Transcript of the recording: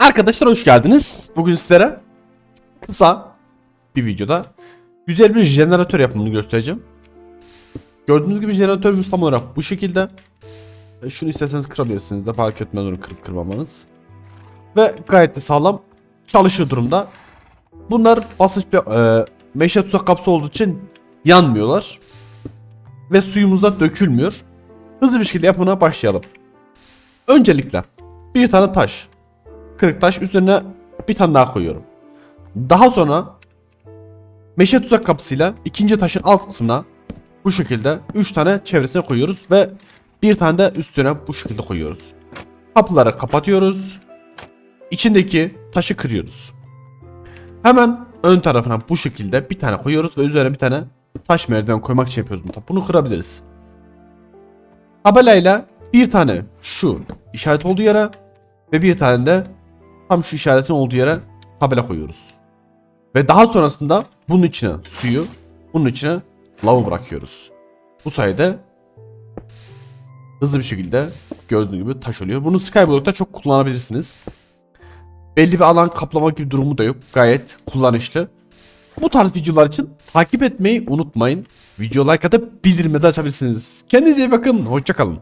Arkadaşlar hoş geldiniz. Bugün sizlere kısa bir videoda güzel bir jeneratör yapımını göstereceğim. Gördüğünüz gibi jeneratörümüz tam olarak bu şekilde. E, Şunu isterseniz kırabilirsiniz de fark etmez onu kırıp kırmamanız. Ve gayet de sağlam çalışır durumda. Bunlar basınç bir e, meşe tuzak kapsı olduğu için yanmıyorlar. Ve suyumuz da dökülmüyor. Hızlı bir şekilde yapımına başlayalım. Öncelikle bir tane taş. Kırık taş üzerine bir tane daha koyuyorum. Daha sonra meşe tuzak kapısıyla ikinci taşın alt kısmına bu şekilde 3 tane çevresine koyuyoruz ve bir tane de üstüne bu şekilde koyuyoruz. Kapıları kapatıyoruz. İçindeki taşı kırıyoruz. Hemen ön tarafına bu şekilde bir tane koyuyoruz ve üzerine bir tane taş merdiven koymak için yapıyoruz bunu. Bunu kırabiliriz. Tabelayla bir tane şu işaret olduğu yere ve bir tane de tam şu işaretin olduğu yere tabela koyuyoruz. Ve daha sonrasında bunun içine suyu, bunun içine lavı bırakıyoruz. Bu sayede hızlı bir şekilde gördüğünüz gibi taş oluyor. Bunu Skyblock'ta çok kullanabilirsiniz. Belli bir alan kaplama gibi durumu da yok. Gayet kullanışlı. Bu tarz videolar için takip etmeyi unutmayın. Video like atıp bildirimleri açabilirsiniz. Kendinize iyi bakın. Hoşçakalın.